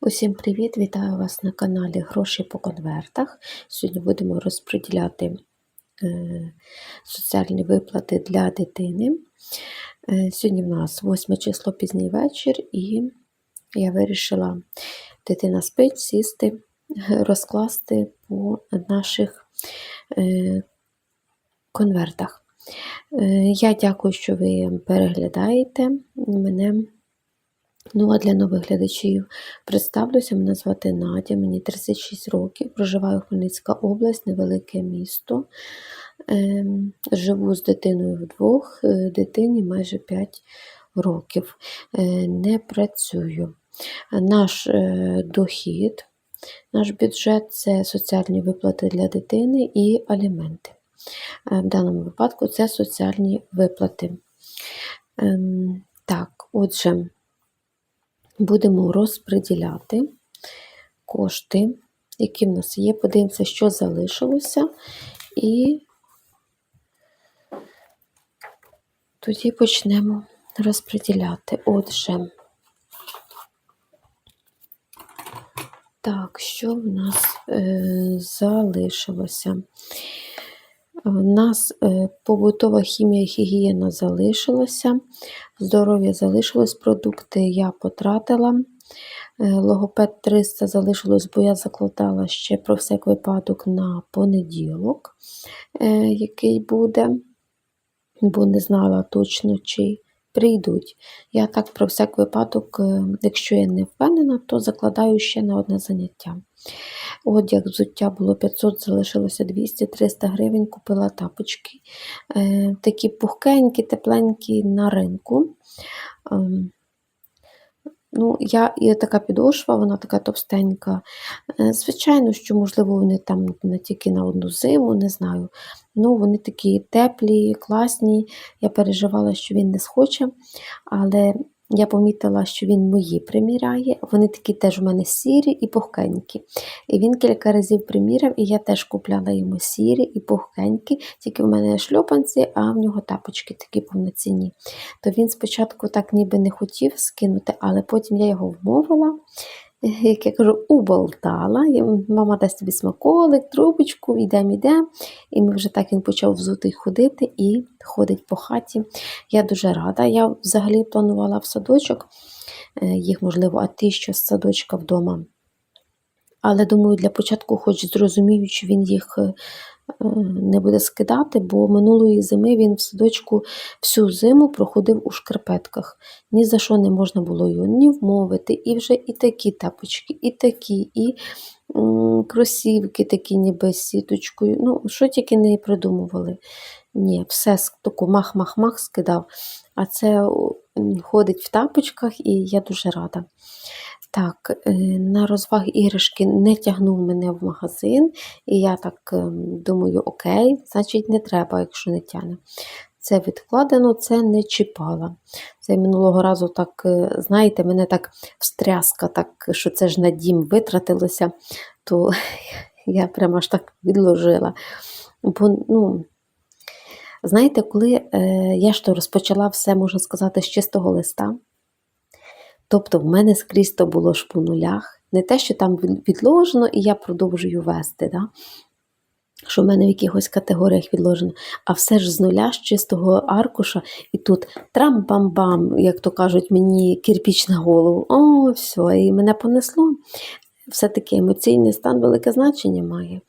Усім привіт! Вітаю вас на каналі Гроші по конвертах. Сьогодні будемо розподіляти е, соціальні виплати для дитини. Е, сьогодні в нас 8 число пізній вечір, і я вирішила, дитина спить, сісти, розкласти по наших е, конвертах. Я дякую, що ви переглядаєте мене. Ну, а для нових глядачів представлюся, мене звати Надя, мені 36 років, проживаю Хмельницька область, невелике місто. Ем, живу з дитиною вдвох, е, дитині майже 5 років. Е, не працюю. Наш е, дохід, наш бюджет це соціальні виплати для дитини і аліменти. В даному випадку це соціальні виплати. Ем, так, отже будемо розподіляти кошти, які в нас є. Подивимося, що залишилося, і тоді почнемо розподіляти. Отже, так, що в нас е, залишилося? У нас е, побутова хімія і гігієна залишилася, здоров'я залишилось, продукти я потратила. Е, логопед 300 залишилось, бо я закладала ще про всяк випадок на понеділок, е, який буде, бо не знала точно, чи прийдуть. Я так про всяк випадок, якщо я не впевнена, то закладаю ще на одне заняття. Одяг, взуття було 500, залишилося 200-300 гривень, купила тапочки. Е, такі пухкенькі, тепленькі на ринку. Ем, ну, я, Є така підошва, вона така товстенька. Е, звичайно, що, можливо, вони там тільки на одну зиму, не знаю. Ну, Вони такі теплі, класні. Я переживала, що він не схоче, але я помітила, що він мої приміряє. Вони такі теж у мене сірі і пухкенькі. І він кілька разів приміряв, і я теж купляла йому сірі і пухкенькі, тільки в мене шльопанці, а в нього тапочки такі повноцінні. То він спочатку так ніби не хотів скинути, але потім я його вмовила як я кажу, уболтала. І мама дасть тобі смаколик, трубочку, йдемо, йдемо. І ми вже так він почав взутий ходити і ходить по хаті. Я дуже рада. Я взагалі планувала в садочок, е, їх, можливо, а ти що з садочка вдома. Але думаю, для початку, хоч зрозумію, що він їх е, не буде скидати, бо минулої зими він в садочку всю зиму проходив у шкарпетках. Ні за що не можна було його ні вмовити, і вже і такі тапочки, і такі, і кросівки такі ніби з сіточкою. Ну, що тільки не придумували. Ні, все таку мах-мах-мах скидав. А це ходить в тапочках, і я дуже рада. Так, е, на розваг іграшки не тягнув мене в магазин, і я так ем, думаю, окей, значить, не треба, якщо не тягне. Це відкладено, це не чіпала. Це минулого разу так, е, знаєте, мене так встряска, так, що це ж на дім витратилося, то я прямо аж так відложила. Бо, ну, Знаєте, коли е, я ж то розпочала все, можна сказати, з чистого листа. Тобто в мене скрізь то було ж по нулях. Не те, що там відложено, і я продовжую вести. Да? Що в мене в якихось категоріях відложено, а все ж з нуля, з чистого аркуша, і тут трам-бам-бам, як то кажуть, мені кирпіч на голову. О, все, і мене понесло. Все-таки емоційний стан велике значення має.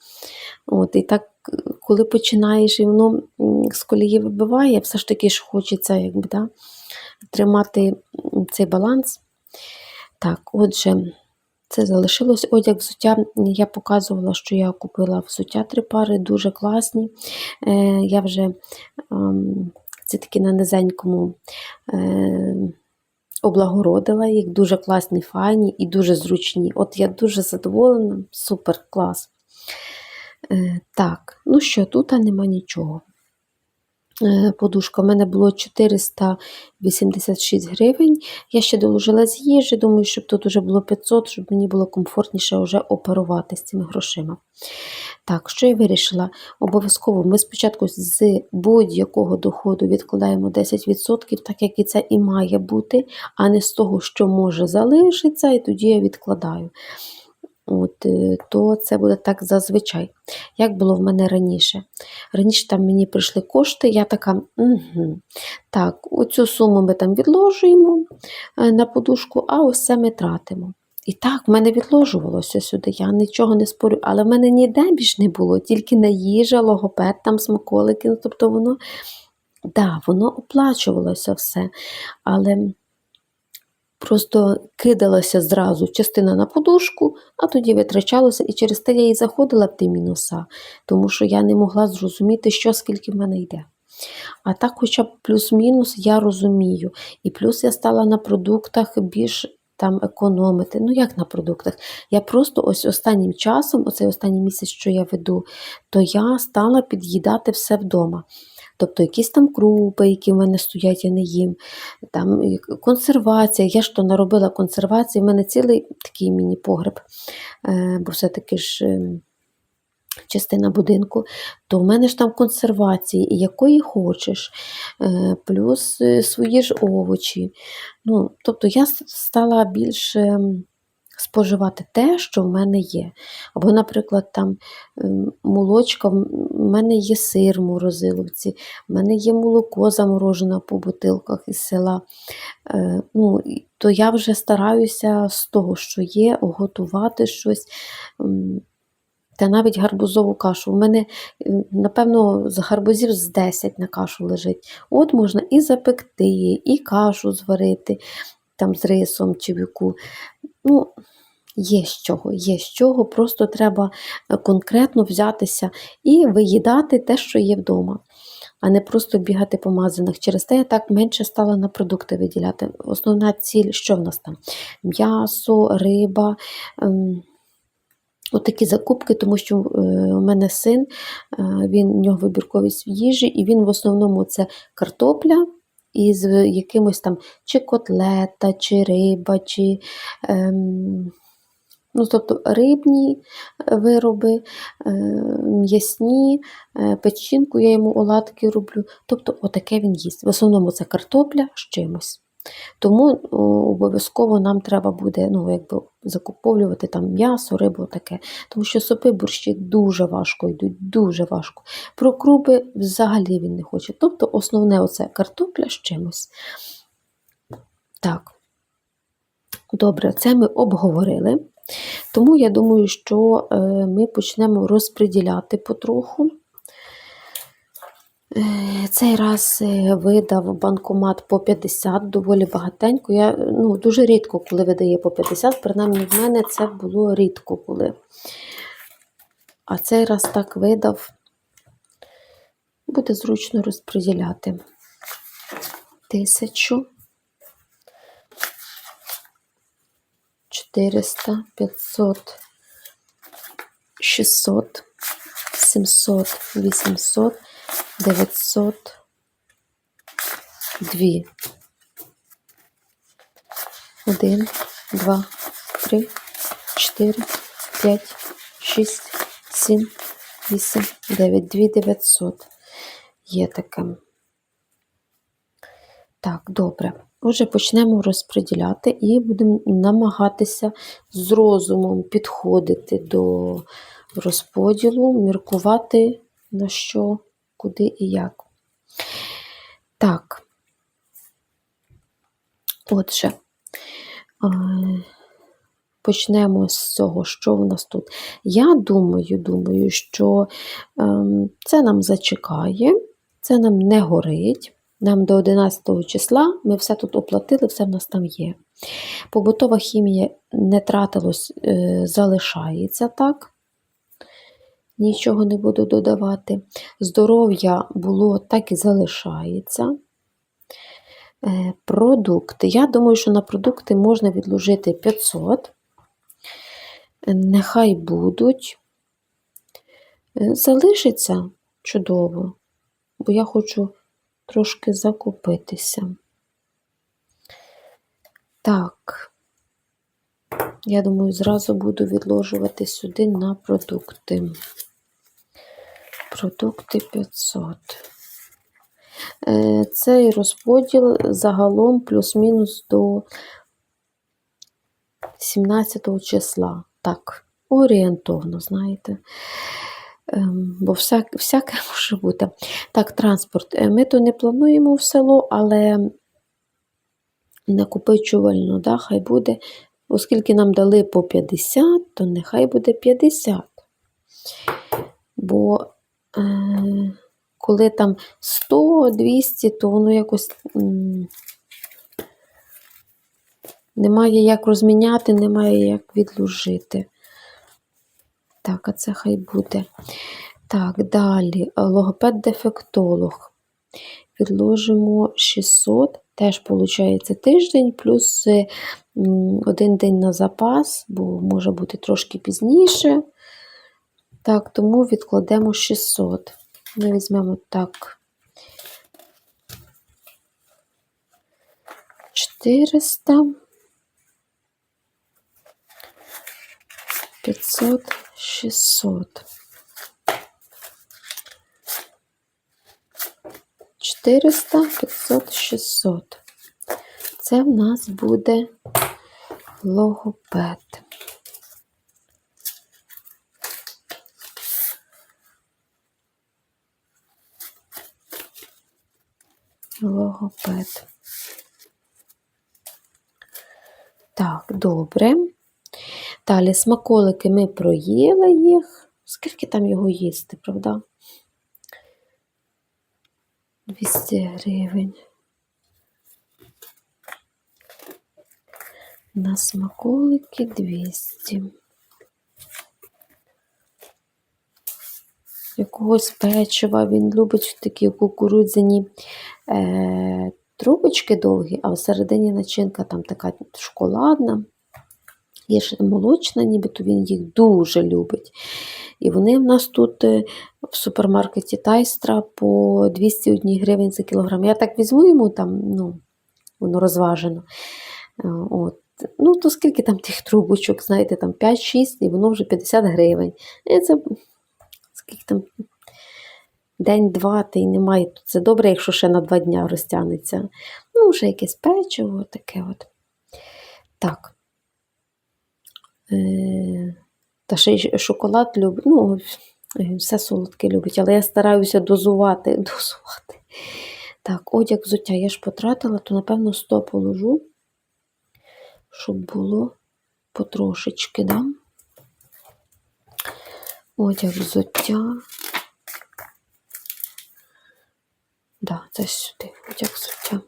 От, І так, коли починаєш і воно з колії вибиває, все ж таки ж хочеться якби, да, тримати цей баланс. Так, отже, це залишилось одяг взуття. Я показувала, що я купила взуття три пари, дуже класні. Е, Я вже ем, це таки на низенькому е, облагородила їх, дуже класні, файні і дуже зручні. От я дуже задоволена, супер клас. Е, Так, ну що, тут нема нічого. Е, подушка. У мене було 486 гривень. Я ще доложила з їжі, думаю, щоб тут вже було 500, щоб мені було комфортніше вже оперувати з цими грошима. Так, що я вирішила? Обов'язково ми спочатку з будь-якого доходу відкладаємо 10%, так як і це і має бути, а не з того, що може залишитися, і тоді я відкладаю. От, е, то це буде так зазвичай. Як було в мене раніше? Раніше там мені прийшли кошти, я така, угу, так, оцю суму ми там відложуємо е, на подушку, а ось це ми тратимо. І так, в мене відложувалося сюди, я нічого не спорю, але в мене ніде більш не було, тільки на їжа, логопед, там смаколики. ну, Тобто воно, да, воно оплачувалося все. Але просто кидалася зразу частина на подушку, а тоді витрачалося, і через те я і заходила в ті мінуса, тому що я не могла зрозуміти, що скільки в мене йде. А так, хоча б плюс-мінус, я розумію. І плюс я стала на продуктах більш там економити. Ну, як на продуктах? Я просто ось останнім часом, оцей останній місяць, що я веду, то я стала під'їдати все вдома. Тобто якісь там крупи, які в мене стоять, я не їм, там консервація. Я ж то наробила консервації, в мене цілий такий міні-погреб, е, бо все-таки ж. ем, Частина будинку, то в мене ж там консервації, якої хочеш, е, плюс е, свої ж овочі. Ну, тобто я стала більше м, споживати те, що в мене є. Або, наприклад, там ем, молочка, в мене є сир в морозиловці, в мене є молоко заморожене по бутилках із села. Е, Ну, то я вже стараюся з того, що є, готувати щось. Та навіть гарбузову кашу. У мене, напевно, з гарбузів з 10 на кашу лежить. От можна і запекти, і кашу зварити там з рисом чи в яку. Ну, є з чого, є з чого, просто треба е, конкретно взятися і виїдати те, що є вдома, а не просто бігати по магазинах. Через те я так менше стала на продукти виділяти. Основна ціль, що в нас там? М'ясо, риба. ем, Отакі закупки, тому що е, у мене син, е, він у нього вибірковість в їжі, і він в основному це картопля із якимось там чи котлета, чи риба, чи ем, ну, тобто рибні е, вироби, е, м'ясні, е, печінку я йому оладки роблю. Тобто отаке він їсть. В основному це картопля з чимось. Тому обов'язково нам треба буде ну, якби, закуповувати там м'ясо, рибу, таке. Тому що супи борщі дуже важко йдуть, дуже важко. Про крупи взагалі він не хоче. Тобто основне оце картопля з чимось. Так. Добре, це ми обговорили. Тому я думаю, що е, ми почнемо розподіляти потроху. Е, Цей раз е, видав банкомат по 50, доволі багатенько. Я ну, дуже рідко, коли видає по 50, принаймні в мене це було рідко коли. А цей раз так видав, буде зручно розподіляти. Тисячу. 400, 500, 600, 700, 800, 900, 2. 1, 2, 3, 4, 5, 6, 7, 8, 9, 2 900. Є таке. Так, добре. Отже, почнемо розподіляти і будемо намагатися з розумом підходити до розподілу, міркувати на що, куди і як. Так. Отже, е, почнемо з цього, що в нас тут. Я думаю, думаю, що ем, це нам зачекає, це нам не горить. Нам до 11 числа ми все тут оплатили, все в нас там є. Побутова хімія не тратилось, е, залишається так. Нічого не буду додавати. Здоров'я було так і залишається. Е, Продукти. Я думаю, що на продукти можна відложити 500. Е, Нехай будуть. Е, Залишиться чудово, бо я хочу трошки закупитися. Так, я думаю, зразу буду відложувати сюди на продукти. Продукти 500. Е, Цей розподіл загалом плюс-мінус до 17 числа. Так, орієнтовно, знаєте. Ем, Бо всяк, всяке може бути. Так, транспорт. Е, Ми то не плануємо в село, але накопичувально, да, хай буде, оскільки нам дали по 50, то нехай буде 50. Бо коли там 100, 200, то воно якось немає як розміняти, немає як відложити. Так, а це хай буде. Так, далі. Логопед-дефектолог. Відложимо 600. Теж виходить тиждень, плюс е, один день на запас, бо може бути трошки пізніше. Так, тому відкладемо 600. Ми візьмемо так. 400. 500, 600. 400, 500, 600. Це в нас буде логопед. Логопед. Так, добре. Далі смаколики ми проїли їх. Скільки там його їсти, правда? 200 гривень. На смаколики 200. Якогось печива він любить такі кукурудзяні е, трубочки довгі, а всередині начинка там така шоколадна. Є ще молочна, нібито він їх дуже любить. І вони в нас тут е, в супермаркеті Тайстра по 201 гривень за кілограм. Я так візьму йому там, ну, воно розважено. Е, От. Ну, то скільки там тих трубочок, знаєте, там 5-6, і воно вже 50 гривень. І це скільки там день-два, та й немає. Це добре, якщо ще на два дня розтягнеться. Ну, вже якесь печиво, таке от. Так. Е, Та ще й шоколад любить. Ну, все солодке любить, але я стараюся дозувати. дозувати. Так, одяг взуття я ж потратила, то, напевно, 100 положу, щоб було потрошечки, да? Одяг взуття. Да, це сюди, одяг взуття.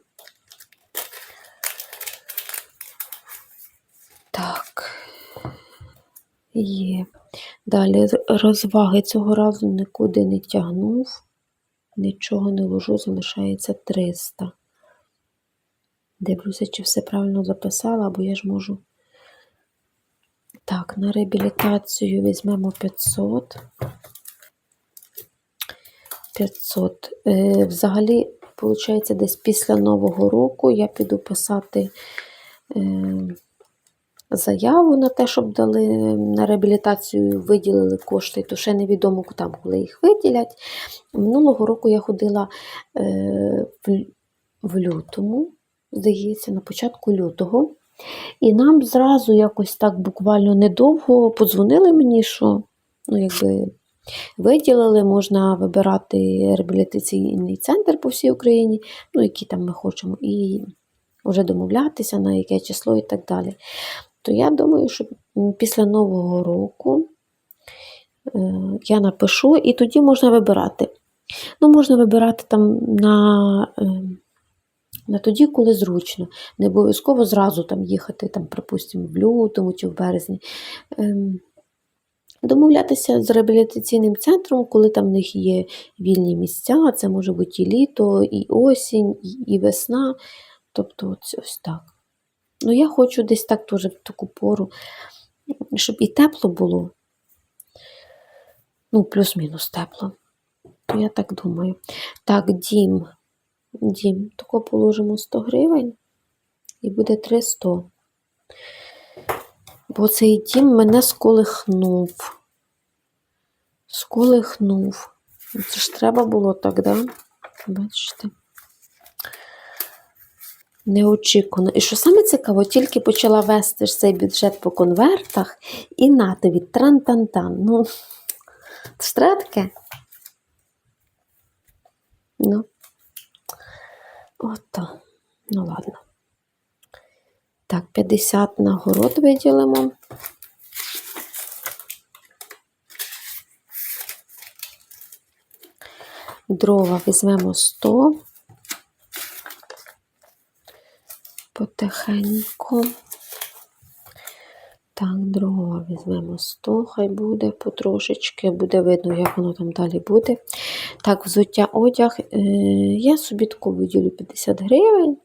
Так. Є. Далі розваги цього разу нікуди не тягнув, нічого не ложу, залишається 300. Дивлюся, чи все правильно записала, бо я ж можу. Так, на реабілітацію візьмемо 500. 500. Е, взагалі, виходить, десь після Нового року я піду писати. Е, заяву на те, щоб дали на реабілітацію, виділили кошти, то ще невідомо там, коли їх виділять. Минулого року я ходила е, в, в лютому, здається, на початку лютого. І нам зразу якось так буквально недовго подзвонили мені, що ну, якби, виділили, можна вибирати реабілітаційний центр по всій Україні, ну, який там ми хочемо, і вже домовлятися, на яке число і так далі то я думаю, що після Нового року е, я напишу, і тоді можна вибирати. Ну, можна вибирати там на, е, на тоді, коли зручно. Не обов'язково зразу там їхати, там, припустимо, в лютому чи в березні. Ем, Домовлятися з реабілітаційним центром, коли там в них є вільні місця, це може бути і літо, і осінь, і весна. Тобто ось, ось так. Ну, я хочу десь так теж в таку пору, щоб і тепло було. Ну, плюс-мінус тепло. Я так думаю. Так, дім. Дім. Тако положимо 100 гривень і буде 300. Бо цей дім мене сколихнув. Сколихнув. Це ж треба було так, да? Бачите? Неочікувано. І що саме цікаво, тільки почала вести ж цей бюджет по конвертах, і на тобі тран-тан-тан. Ну, це ж треба таке. Ну, ото. Ну, ладно. Так, 50 на город виділимо. Дрова візьмемо 100. Потихеньку. Так, дрова візьмемо 100, хай буде потрошечки, буде видно, як воно там далі буде. Так, взуття одяг. Е, я собі таку виділю 50 гривень.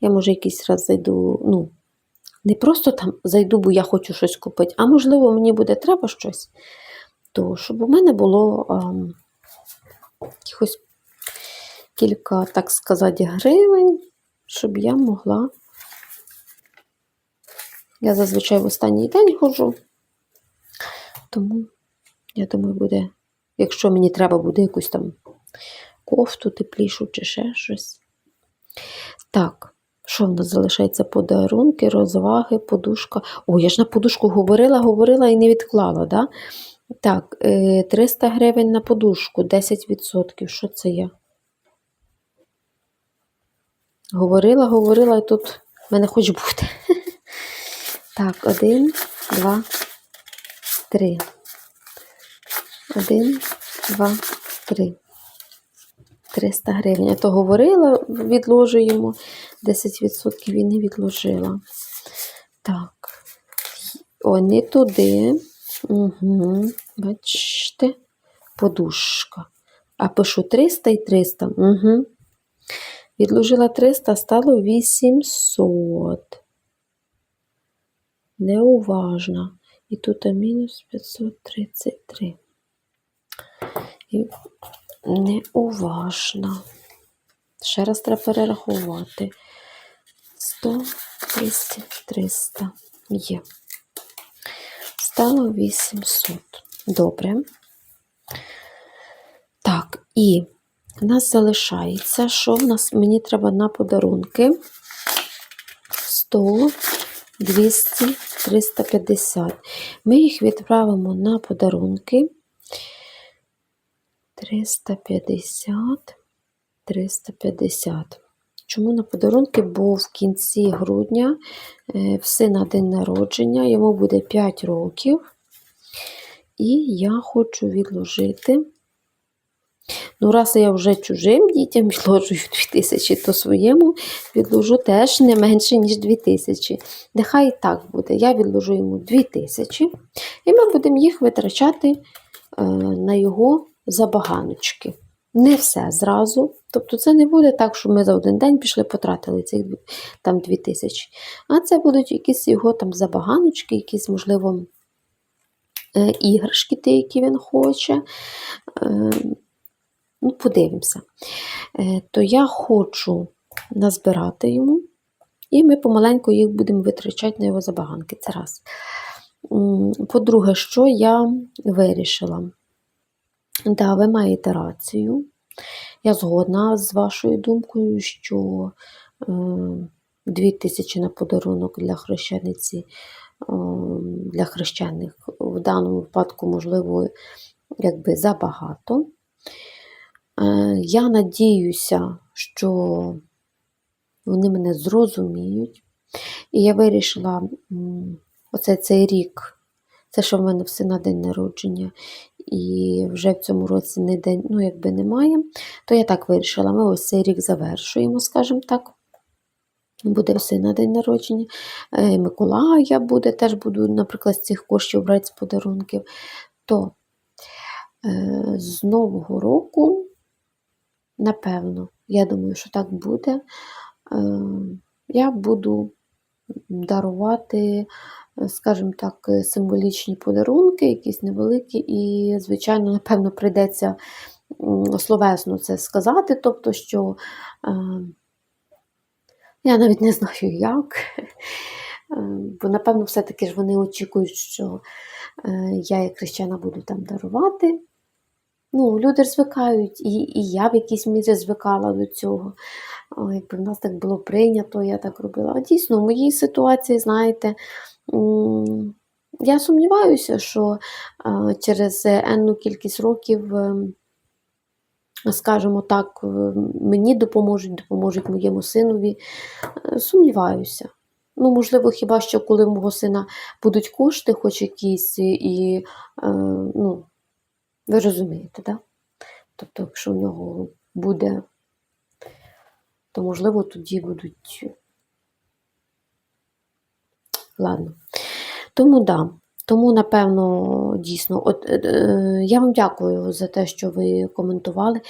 Я, може, якийсь раз зайду, ну, не просто там зайду, бо я хочу щось купити, а можливо, мені буде треба щось, то щоб у мене було а, якихось кілька, так сказати, гривень, щоб я могла. Я зазвичай в останній день ходжу, тому, я думаю, буде, якщо мені треба буде якусь там кофту теплішу чи ще щось. Так, що в нас залишається? Подарунки, розваги, подушка. О, я ж на подушку говорила, говорила і не відклала, да? Так, е, 300 гривень на подушку, 10%. Що це я? Говорила, говорила, і тут в мене хоч буде. Так, один, два, три. Один, два, три. 300 гривень. Я то говорила, відложуємо. 10% і не відложила. Так. О, не туди. Угу. Бачите, подушка. А пишу 300 і 300. Угу. Відложила 300, стало 800. Неуважно. І тут мінус 533. І неуважно. Ще раз треба перерахувати. 100, 200, 300 є. Стало 800. Добре. Так, і в нас залишається, що в нас мені треба на подарунки 100, 200, 350. Ми їх відправимо на подарунки 350, 350. Чому на подарунки? Бо в кінці грудня е, в сина день народження, йому буде 5 років. І я хочу відложити. Ну, раз я вже чужим дітям відложую 2000, то своєму відложу теж не менше, ніж 2000. Нехай і так буде. Я відложу йому 2000, і ми будемо їх витрачати е, на його забаганочки. Не все зразу. Тобто це не буде так, що ми за один день пішли, потратили цих там 2000. А це будуть якісь його там забаганочки, якісь, можливо, е, іграшки, ті, які він хоче. Е, Ну, подивимося. Е, То я хочу назбирати йому, і ми помаленьку їх будемо витрачати на його забаганки. Це раз. По-друге, що я вирішила? Да, ви маєте рацію. Я згодна з вашою думкою, що е, 2000 на подарунок для хрещениці, е, для хрещених в даному випадку, можливо, якби забагато. Е, Я надіюся, що вони мене зрозуміють. І я вирішила оце цей рік, це що в мене все на день народження, і вже в цьому році не день, ну, якби немає, то я так вирішила. Ми ось цей рік завершуємо, скажімо так. Буде все на день народження. Е, Миколая буде, теж буду, наприклад, з цих коштів брати з подарунків. То е, з Нового року, напевно, я думаю, що так буде. Е, Я буду дарувати, скажімо так, символічні подарунки, якісь невеликі, і, звичайно, напевно, прийдеться словесно це сказати, тобто, що е, я навіть не знаю як. Е, Бо, напевно, все-таки ж вони очікують, що е, я, як хрещена, буду там дарувати. Ну, люди звикають, і, і я в якійсь мірі звикала до цього. Якби в нас так було прийнято, я так робила. А дійсно, в моїй ситуації, знаєте, я сумніваюся, що е, через енну кількість років, е, скажімо так, е, мені допоможуть, допоможуть моєму синові. Е, Сумніваюся. Ну, можливо, хіба що коли в мого сина будуть кошти, хоч якісь, і, е, ну, ви розумієте? Да? Тобто, якщо в нього буде, то можливо тоді будуть. Ладно. Тому да. Тому, напевно, дійсно, от е, е, я вам дякую за те, що ви коментували.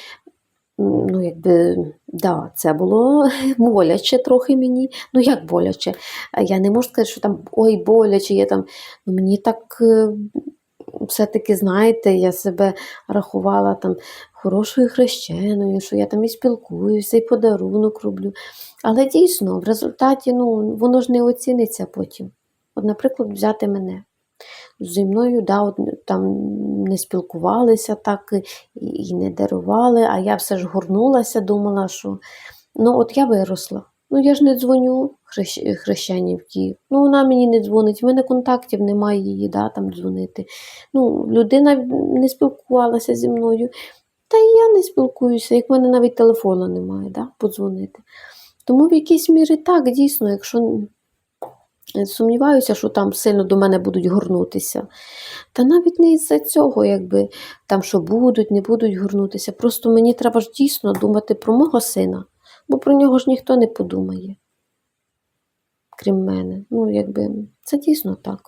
Ну, якби, да, це було боляче трохи мені. Ну, як боляче? Я не можу сказати, що там ой, боляче, я там. Ну, мені так е, все-таки, знаєте, я себе рахувала там хорошою хрещеною, що я там і спілкуюся, і подарунок роблю. Але дійсно, в результаті ну, воно ж не оціниться потім. От, наприклад, взяти мене. Зі мною да, от, там не спілкувалися так і, і не дарували, а я все ж горнулася, думала, що ну от я виросла. Ну я ж не дзвоню хрещ... хрещенівки. Ну вона мені не дзвонить, в мене контактів немає її да, там дзвонити. Ну, людина не спілкувалася зі мною. Та і я не спілкуюся, як в мене навіть телефону немає, да, подзвонити. Тому в якійсь мірі так, дійсно, якщо Сумніваюся, що там сильно до мене будуть горнутися. Та навіть не із-за цього, якби там що будуть, не будуть горнутися. Просто мені треба ж дійсно думати про мого сина, бо про нього ж ніхто не подумає, крім мене. Ну, якби це дійсно так.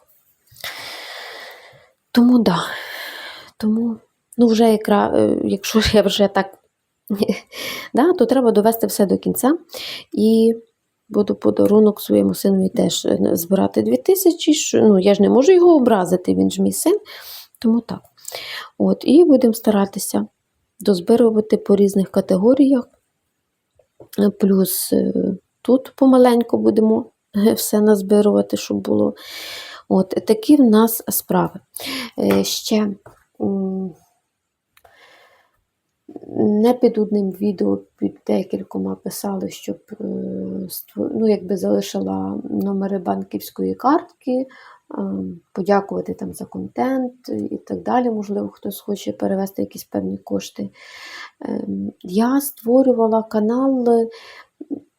Тому да. Тому, ну, вже якра, е, якщо я вже так, да, то треба довести все до кінця. І буду подарунок своєму синові теж е, збирати 2000. що- Ну, я ж не можу його образити, він ж мій син. Тому так. От, і будемо старатися дозбирувати по різних категоріях. Плюс е, тут помаленьку будемо все назбирувати, щоб було. От, такі в нас справи. Е, Ще не під одним відео, під декількома писали, щоб е, ну, якби залишила номери банківської картки, подякувати там за контент і так далі. Можливо, хтось хоче перевести якісь певні кошти. Ем, Я створювала канал.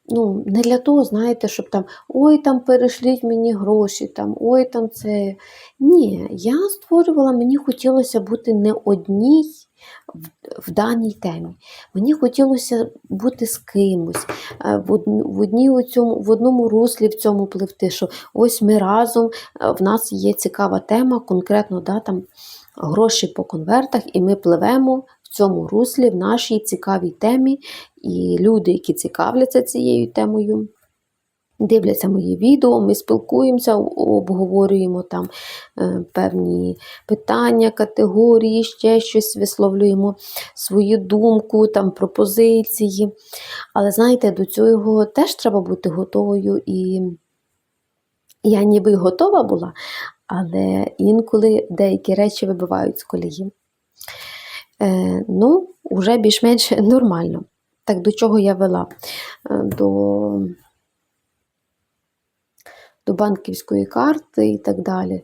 Ну, не для того, знаєте, щоб там ой, там перешліть мені гроші, там, ой, там це. Ні, я створювала, мені хотілося бути не одній в, даній темі. Мені хотілося бути з кимось, е, в, в, одній у цьому, в одному руслі в цьому пливти, що ось ми разом, е, в нас є цікава тема, конкретно да, там, гроші по конвертах, і ми пливемо в цьому руслі, в нашій цікавій темі. І люди, які цікавляться цією темою, дивляться мої відео, ми спілкуємося, обговорюємо там е, певні питання, категорії, ще щось висловлюємо свою думку, там пропозиції. Але знаєте, до цього теж треба бути готовою. І я ніби готова була, але інколи деякі речі вибивають з колії. Е, ну, вже більш-менш нормально. Так до чого я вела? Е, До, до банківської карти і так далі.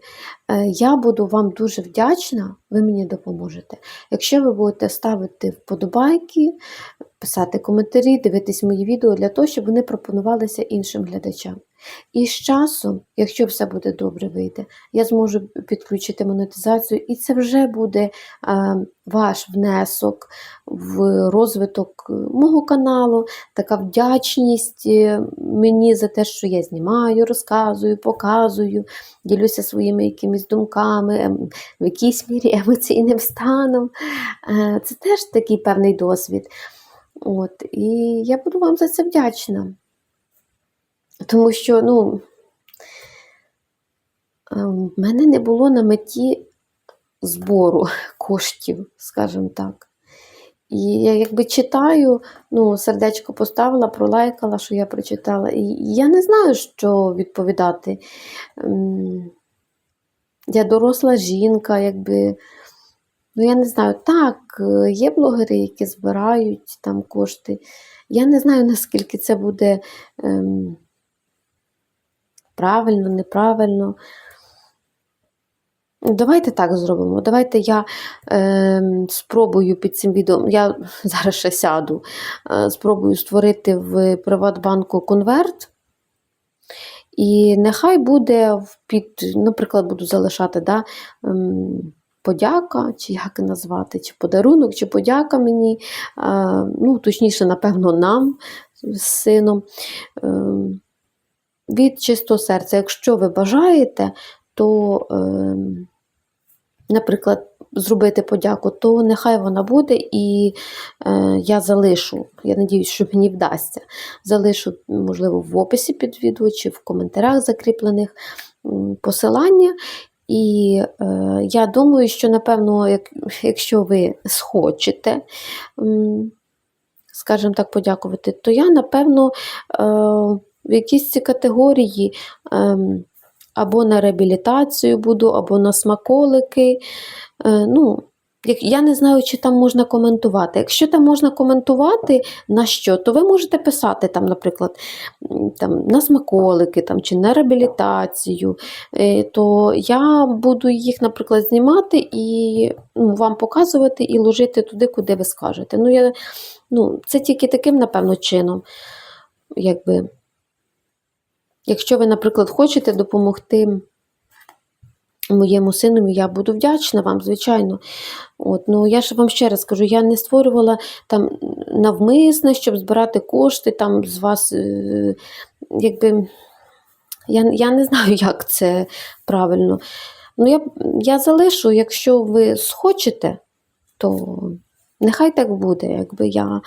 Е, Я буду вам дуже вдячна, ви мені допоможете. Якщо ви будете ставити вподобайки, писати коментарі, дивитись мої відео для того, щоб вони пропонувалися іншим глядачам. І з часом, якщо все буде добре вийде, я зможу підключити монетизацію, і це вже буде е, ваш внесок в розвиток е, мого каналу, така вдячність е, мені за те, що я знімаю, розказую, показую, ділюся своїми якимись думками, ем, в якійсь мірі емоційним станом. Це теж такий певний досвід. От, і я буду вам за це вдячна. Тому що, ну, е, в мене не було на меті збору коштів, скажімо так. І я якби читаю, ну, сердечко поставила, пролайкала, що я прочитала. І я не знаю, що відповідати. Я доросла жінка, якби. Ну, я не знаю, так, є блогери, які збирають там кошти. Я не знаю, наскільки це буде ем, правильно, неправильно. Давайте так зробимо. Давайте я ем, спробую під цим відео. Я зараз ще сяду. е, спробую створити в Приватбанку конверт. І нехай буде під, наприклад, буду залишати да, ем, подяка, чи як назвати, чи подарунок, чи подяка мені. е, ну, точніше, напевно, нам з сином. ем, від чистого серця. Якщо ви бажаєте, то, ем, наприклад, зробити подяку, то нехай вона буде, і е, я залишу. Я надіюсь, що мені вдасться. Залишу, можливо, в описі під відео чи в коментарях закріплених посилання. І е, я думаю, що, напевно, як, якщо ви схочете, скажімо так, подякувати, то я, напевно, е, в якійсь ці категорії ем, або на реабілітацію буду, або на смаколики. Е, ну, я не знаю, чи там можна коментувати. Якщо там можна коментувати на що, то ви можете писати, там, наприклад, там, на смаколики там, чи на реабілітацію, Е, то я буду їх, наприклад, знімати і ну, вам показувати і ложити туди, куди ви скажете. Ну, я, ну, це тільки таким, напевно, чином. Якби. Якщо ви, наприклад, хочете допомогти моєму синові, я буду вдячна вам, звичайно. От, ну, я ж вам ще раз кажу, я не створювала там навмисне, щоб збирати кошти там з вас. Е, якби, я, я не знаю, як це правильно. Ну, я, я залишу, якщо ви схочете, то нехай так буде. Якби я,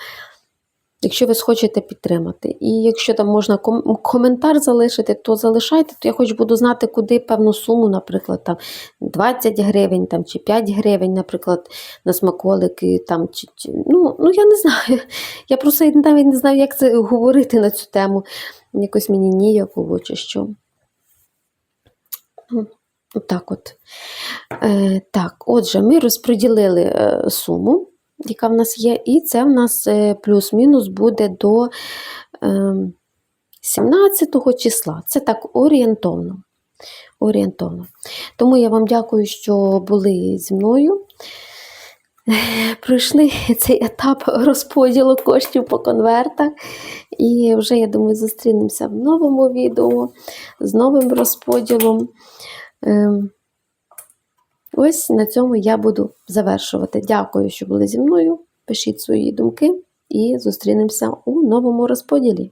якщо ви схочете підтримати. І якщо там можна ком- коментар залишити, то залишайте, то я хоч буду знати, куди певну суму, наприклад, там 20 гривень там, чи 5 гривень, наприклад, на смаколики. Там, чи, чи, ну, ну, я не знаю. Я просто навіть не знаю, як це говорити на цю тему. Якось мені ніяково чи що. Ну, Так от. Е, так, отже, ми розподілили е, суму, яка в нас є, і це в нас е, плюс-мінус буде до е, 17 числа. Це так орієнтовно. орієнтовно. Тому я вам дякую, що були зі мною. Пройшли цей етап розподілу коштів по конвертах. І вже, я думаю, зустрінемося в новому відео з новим розподілом. Ось на цьому я буду завершувати. Дякую, що були зі мною. Пишіть свої думки і зустрінемося у новому розподілі.